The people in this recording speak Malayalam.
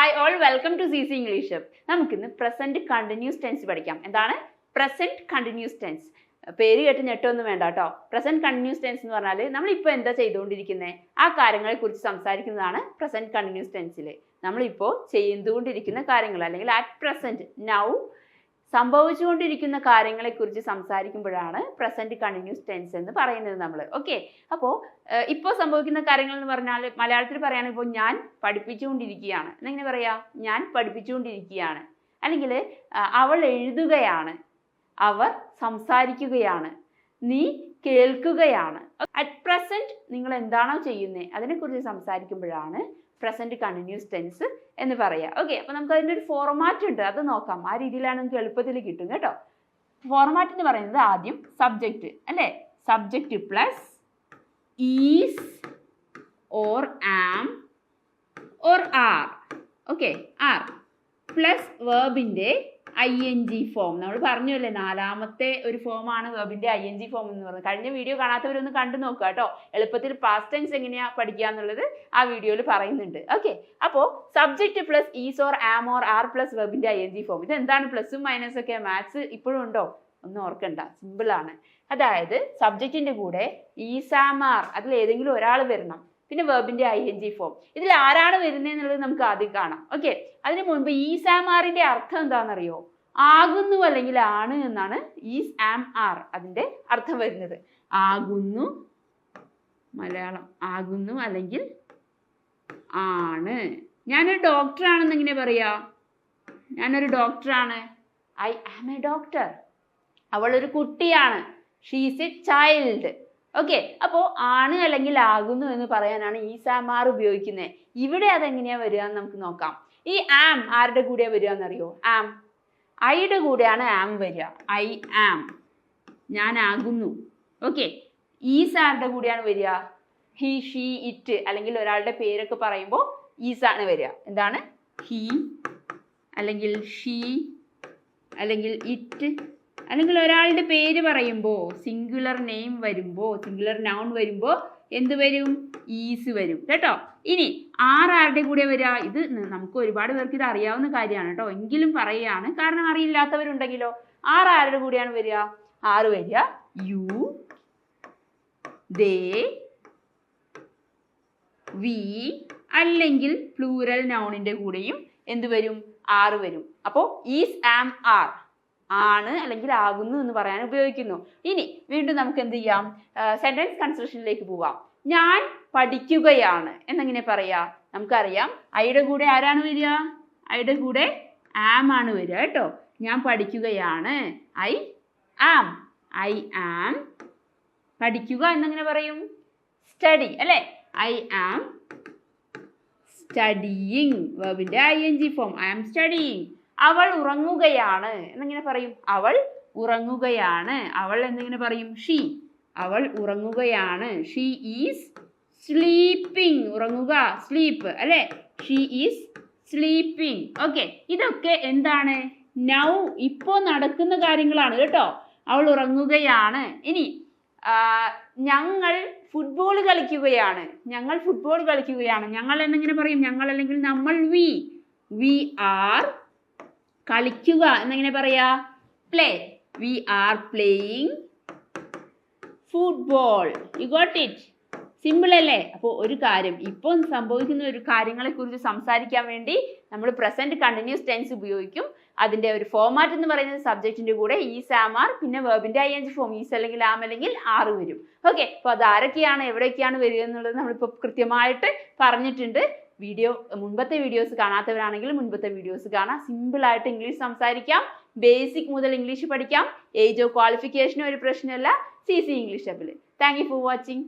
Hi all welcome to C C English നമുക്കിന്ന് പ്രസന്റ് കണ്ടിന്യൂസ് ടെൻസ് പഠിക്കാം. എന്താണ്? പ്രസന്റ് കണ്ടിന്യൂസ് ടെൻസ് പേര് കേട്ട് ഞെട്ടൊന്നും വേണ്ട കേട്ടോ. പ്രസന്റ് കണ്ടിന്യൂസ് ടെൻസ് എന്ന് പറഞ്ഞാൽ നമ്മളിപ്പോൾ എന്താ ചെയ്തുകൊണ്ടിരിക്കുന്നത് ആ കാര്യങ്ങളെ കുറിച്ച് സംസാരിക്കുന്നതാണ് പ്രസന്റ് കണ്ടിന്യൂസ് ടെൻസിൽ നമ്മളിപ്പോൾ ചെയ്തുകൊണ്ടിരിക്കുന്ന കാര്യങ്ങൾ അല്ലെങ്കിൽ അറ്റ് പ്രസന്റ് നൗ സംഭവിച്ചുകൊണ്ടിരിക്കുന്ന കാര്യങ്ങളെക്കുറിച്ച് സംസാരിക്കുമ്പോഴാണ് പ്രസന്റ് കണ്ടിന്യൂസ് ടെൻസ് എന്ന് പറയുന്നത് നമ്മൾ ഓക്കെ അപ്പോൾ ഇപ്പോൾ സംഭവിക്കുന്ന കാര്യങ്ങൾ എന്ന് പറഞ്ഞാൽ മലയാളത്തിൽ പറയുകയാണെങ്കിൽ ഇപ്പോൾ ഞാൻ പഠിപ്പിച്ചുകൊണ്ടിരിക്കുകയാണ്. എന്നെങ്ങനെ പറയാ? ഞാൻ പഠിപ്പിച്ചുകൊണ്ടിരിക്കുകയാണ്. അല്ലെങ്കിൽ അവൾ എഴുതുകയാണ്. അവർ സംസാരിക്കുകയാണ്. നീ കേൾക്കുകയാണ്. അറ്റ് പ്രസന്റ് നിങ്ങൾ എന്താണോ ചെയ്യുന്നത് അതിനെക്കുറിച്ച് സംസാരിക്കുമ്പോഴാണ് പ്രസന്റ് കണ്ടിന്യൂസ് ടെൻസ് എന്ന് പറയാം ഓക്കെ അപ്പോൾ നമുക്ക് അതിന്റെ ഒരു ഫോർമാറ്റ് ഉണ്ട്. അത് നോക്കാം. ആ രീതിയിലാണ് നമുക്ക് എളുപ്പത്തിൽ കിട്ടും കേട്ടോ. ഫോർമാറ്റ് എന്ന് പറയുന്നത് ആദ്യം സബ്ജക്റ്റ് അല്ലേ? Subject plus is or am or are okay are plus വേർബിന്റെ I N G form നമ്മൾ പറഞ്ഞു അല്ലേ നാലാമത്തെ ഒരു ഫോമാണ് വെബിന്റെ ഐ എൻ ജി ഫോം എന്ന് പറഞ്ഞത്. കഴിഞ്ഞ വീഡിയോ കാണാത്തവരൊന്ന് കണ്ടു നോക്കുക കേട്ടോ. എളുപ്പത്തിൽ പാസ്റ്റ് ടെൻസ് എങ്ങനെയാ പഠിക്കുക എന്നുള്ളത് ആ വീഡിയോയിൽ പറയുന്നുണ്ട്. ഓക്കെ അപ്പോൾ subject plus is or am or are plus വെബിന്റെ I N G form ഇത് എന്താണ് പ്ലസും മൈനസും ഒക്കെ? മാത്സ് ഇപ്പോഴും ഉണ്ടോ? ഒന്നും ഓർക്കണ്ട. സിമ്പിൾ ആണ്. അതായത് സബ്ജക്റ്റിന്റെ കൂടെ ഈസാമാർ അതിൽ ഏതെങ്കിലും ഒരാൾ വരണം. പിന്നെ വെർബിന്റെ ഐ എൻ ജി ഫോം ഇതിൽ ആരാണ് വരുന്നത് എന്നുള്ളത് നമുക്ക് ആദ്യം കാണാം. ഓക്കെ അതിന് മുൻപ് ഈസാമാറിന്റെ അർത്ഥം എന്താണെന്നറിയോ? ആകുന്നു അല്ലെങ്കിൽ ആണ് എന്നാണ് ഈസ് ആം ആർ അതിന്റെ അർത്ഥം വരുന്നത്. ആകുന്നു മലയാളം. ആകുന്നു അല്ലെങ്കിൽ ആണ്. ഞാനൊരു ഡോക്ടറാണെന്ന് എങ്ങനെ പറയാ? ഞാനൊരു ഡോക്ടറാണ് ഐ ആം എ ഡോക്ടർ അവൾ ഒരു കുട്ടിയാണ്. ഷീസ് എ ചൈൽഡ് ഓക്കെ അപ്പോൾ ആണ് അല്ലെങ്കിൽ ആകുന്നു എന്ന് പറയാനാണ് ഈ സാമാർ ഉപയോഗിക്കുന്നത് ഇവിടെ അതെങ്ങനെയാ വരിക എന്ന് നമുക്ക് നോക്കാം. ഈ ആം ആരുടെ കൂടെയാ വരിക എന്നറിയോ? ആം ഐയുടെ കൂടെയാണ് ആം വരിക. ഐ ആം ഞാൻ ആകുന്നു. ഓക്കെ ഈസ് ആരുടെ കൂടെയാണ് വരിക? ഹി ഷീ ഇറ്റ് അല്ലെങ്കിൽ ഒരാളുടെ പേരൊക്കെ പറയുമ്പോൾ ഈസ് ആണ് വരിക. എന്താണ്? ഹി അല്ലെങ്കിൽ ഷീ അല്ലെങ്കിൽ ഇറ്റ് അല്ലെങ്കിൽ ഒരാളുടെ പേര് പറയുമ്പോൾ സിംഗുലർ നെയിം വരുമ്പോൾ സിംഗുലർ നൗൺ വരുമ്പോൾ എന്ത് വരും? ഈസ് വരും. കേട്ടോ? ഇനി ആറാരുടെ കൂടെ വരിക ഇത് നമുക്ക് ഒരുപാട് പേർക്ക് ഇത് അറിയാവുന്ന കാര്യമാണ് കേട്ടോ. എങ്കിലും പറയുകയാണ് കാരണം അറിയില്ലാത്തവരുണ്ടെങ്കിലോ? ആർ കൂടെയാണ് വരിക ആറ് വരിക. യു ദേ വി അല്ലെങ്കിൽ പ്ലൂരൽ നൗണിന്റെ കൂടെയും എന്ത് വരും? ആറ് വരും. അപ്പോൾ ഈസ് ആം ആർ ആണ് അല്ലെങ്കിൽ ആകുന്നു എന്ന് പറയാൻ ഉപയോഗിക്കുന്നു. ഇനി വീണ്ടും നമുക്ക് എന്ത് ചെയ്യാം? സെന്റൻസ് കൺസ്ട്രക്ഷനിലേക്ക് പോവാം. ഞാൻ പഠിക്കുകയാണ്. എന്നെങ്ങനെ പറയാ? നമുക്കറിയാം. ഐയുടെ കൂടെ ആരാണ് വരിക? ഐയുടെ കൂടെ ആം ആണ് വരിക കേട്ടോ. ഞാൻ പഠിക്കുകയാണ്. ഐ ആം ഐ ആം പഠിക്കുക എന്നെങ്ങനെ പറയും? സ്റ്റഡി അല്ലേ? I am studying വെബിന്റെ I N G form I am studying അവൾ ഉറങ്ങുകയാണ്. എന്നിങ്ങനെ പറയും? അവൾ ഉറങ്ങുകയാണ്. അവൾ എന്നിങ്ങനെ പറയും? ഷീ അവൾ ഉറങ്ങുകയാണ്. ഷീ ഈസ് സ്ലീപ്പിംഗ് ഉറങ്ങുക. സ്ലീപ്പ് അല്ലേ? ഷീ ഈസ് സ്ലീപ്പിംഗ് ഓക്കെ ഇതൊക്കെ എന്താണ്? നൗ ഇപ്പോൾ നടക്കുന്ന കാര്യങ്ങളാണ് കേട്ടോ. അവൾ ഉറങ്ങുകയാണ്. ഇനി ഞങ്ങൾ ഫുട്ബോൾ കളിക്കുകയാണ്. ഞങ്ങൾ ഫുട്ബോൾ കളിക്കുകയാണ്. ഞങ്ങൾ എന്നിങ്ങനെ പറയും? ഞങ്ങൾ അല്ലെങ്കിൽ നമ്മൾ വി വി ആർ കളിക്കുക എന്നെങ്ങനെ പറയാ? Play we are playing football you got it simple അല്ലേ? അപ്പോൾ ഒരു കാര്യം ഇപ്പോൾ സംഭവിക്കുന്ന ഒരു കാര്യങ്ങളെക്കുറിച്ച് സംസാരിക്കാൻ വേണ്ടി നമ്മൾ പ്രസന്റ് കണ്ടിന്യൂസ് ടെൻസ് ഉപയോഗിക്കും. അതിന്റെ ഒരു ഫോമാറ്റ് എന്ന് പറയുന്നത് സബ്ജക്റ്റിന്റെ കൂടെ ഈസ് ആമാർ പിന്നെ വേബിന്റെ ഐ ജി ഫോം ഈസ് അല്ലെങ്കിൽ ആം അല്ലെങ്കിൽ ആറ് വരും. ഓക്കെ അപ്പോൾ അത് ആരൊക്കെയാണ് എവിടെയൊക്കെയാണ് വരിക എന്നുള്ളത് നമ്മളിപ്പോൾ കൃത്യമായിട്ട് പറഞ്ഞിട്ടുണ്ട്. വീഡിയോ മുൻപത്തെ വീഡിയോസ് കാണാത്തവരാണെങ്കിൽ മുൻപത്തെ വീഡിയോസ് കാണാം. സിമ്പിളായിട്ട് ഇംഗ്ലീഷ് സംസാരിക്കാം. ബേസിക് മുതൽ ഇംഗ്ലീഷ് പഠിക്കാം. ഏജ് ക്വാളിഫിക്കേഷനും ഒരു പ്രശ്നമല്ല. സി സി ഇംഗ്ലീഷ് ആപ്പിൽ താങ്ക് യു ഫോർ വാച്ചിങ്